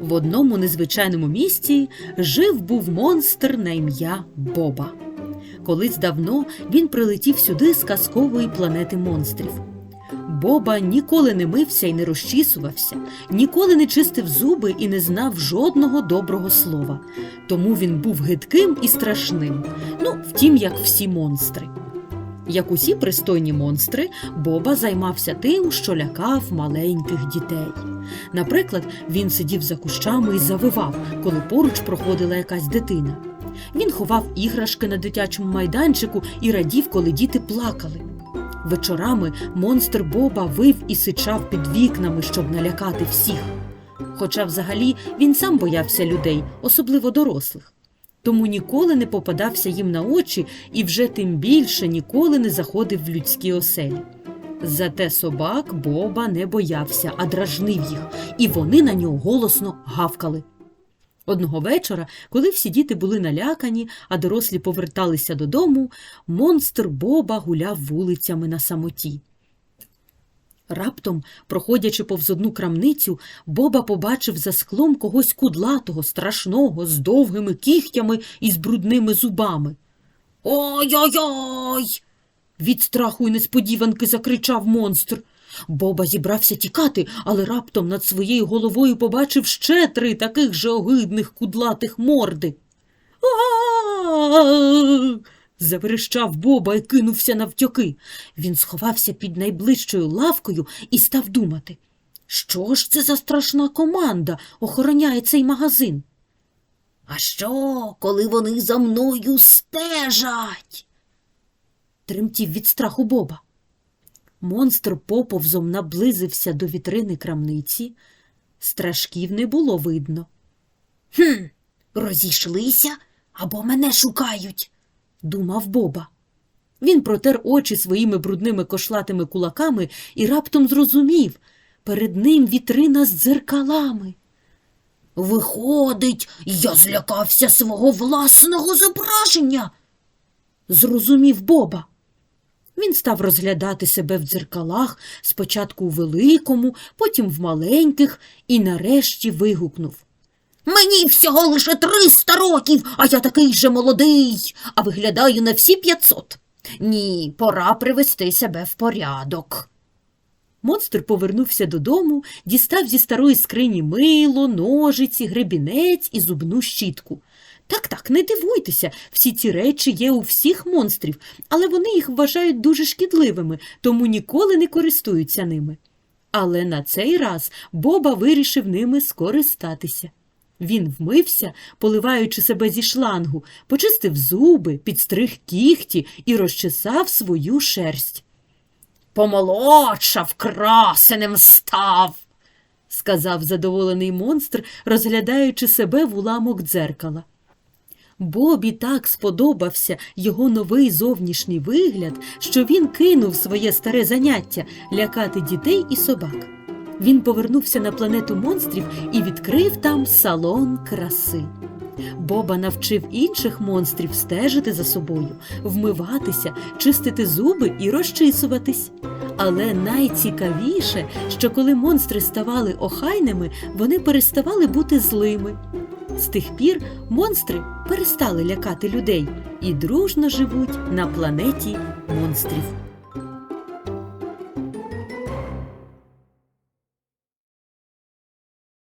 В одному незвичайному місті жив був монстр на ім'я Боба. Колись давно він прилетів сюди з казкової планети монстрів. Боба ніколи не мився і не розчісувався, ніколи не чистив зуби і не знав жодного доброго слова. Тому він був гидким і страшним. Ну, втім, як всі монстри. Як усі пристойні монстри, Боба займався тим, що лякав маленьких дітей. Наприклад, він сидів за кущами і завивав, коли поруч проходила якась дитина. Він ховав іграшки на дитячому майданчику і радів, коли діти плакали. Вечорами монстр Боба вив і сичав під вікнами, щоб налякати всіх. Хоча взагалі він сам боявся людей, особливо дорослих. Тому ніколи не попадався їм на очі і вже тим більше ніколи не заходив в людські оселі. Зате собак Боба не боявся, а дражнив їх, і вони на нього голосно гавкали. Одного вечора, коли всі діти були налякані, а дорослі поверталися додому, монстр Боба гуляв вулицями на самоті. Раптом, проходячи повз одну крамницю, Боба побачив за склом когось кудлатого, страшного, з довгими кігтями і з брудними зубами. Ой-ой-ой. Від страху і несподіванки закричав монстр. Боба зібрався тікати, але раптом над своєю головою побачив ще три таких же огидних кудлатих морди. а Заверещав Боба і кинувся навтьоки. Він сховався під найближчою лавкою і став думати. Що ж це за страшна команда охороняє цей магазин? А що, коли вони за мною стежать? Тремтів від страху Боба. Монстр поповзом наблизився до вітрини крамниці. Страшків не було видно. Хм, розійшлися або мене шукають, думав Боба. Він протер очі своїми брудними кошлатими кулаками і раптом зрозумів перед ним вітрина з дзеркалами. Виходить, я злякався свого власного зображення, зрозумів Боба. Він став розглядати себе в дзеркалах, спочатку у великому, потім в маленьких, і нарешті вигукнув. Мені всього лише триста років, а я такий же молодий, а виглядаю на всі п'ятсот. Ні, пора привести себе в порядок. Монстр повернувся додому, дістав зі старої скрині мило, ножиці, гребінець і зубну щітку. Так, так, не дивуйтеся, всі ці речі є у всіх монстрів, але вони їх вважають дуже шкідливими, тому ніколи не користуються ними. Але на цей раз Боба вирішив ними скористатися. Він вмився, поливаючи себе зі шлангу, почистив зуби, підстриг кігті і розчесав свою шерсть. Помолодшав, красенем став, сказав задоволений монстр, розглядаючи себе в уламок дзеркала. Бобі так сподобався його новий зовнішній вигляд, що він кинув своє старе заняття лякати дітей і собак. Він повернувся на планету монстрів і відкрив там салон краси. Боба навчив інших монстрів стежити за собою, вмиватися, чистити зуби і розчисуватись. Але найцікавіше, що коли монстри ставали охайними, вони переставали бути злими. З тих пір монстри перестали лякати людей і дружно живуть на планеті монстрів.